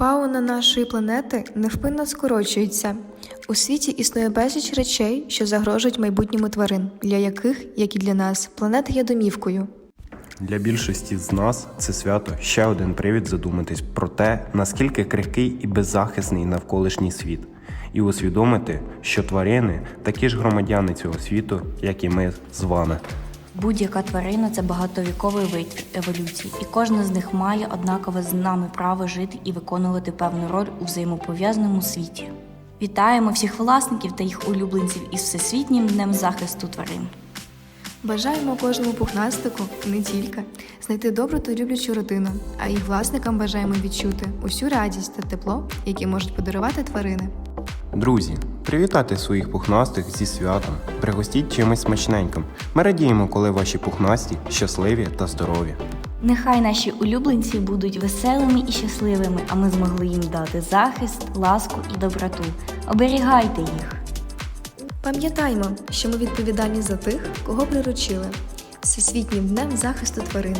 Фауна нашої планети невпинно скорочується. У світі існує безліч речей, що загрожують майбутньому тварин, для яких, як і для нас, планета є домівкою. Для більшості з нас це свято ще один привід задуматись про те, наскільки крихкий і беззахисний навколишній світ, і усвідомити, що тварини такі ж громадяни цього світу, як і ми з вами. Будь-яка тварина це багатовіковий вид еволюції, і кожна з них має однакове з нами право жити і виконувати певну роль у взаємопов'язаному світі. Вітаємо всіх власників та їх улюбленців із Всесвітнім днем захисту тварин. Бажаємо кожному пухнастику, не тільки, знайти добру та люблячу родину, а їх власникам бажаємо відчути усю радість та тепло, які можуть подарувати тварини. Друзі, привітайте своїх пухнастих зі святом, пригостіть чимось смачненьким. Ми радіємо, коли ваші пухнасті щасливі та здорові. Нехай наші улюбленці будуть веселими і щасливими, а ми змогли їм дати захист, ласку і доброту. Оберігайте їх! Пам'ятаймо, що ми відповідальні за тих, кого приручили. Всесвітнім днем захисту тварин.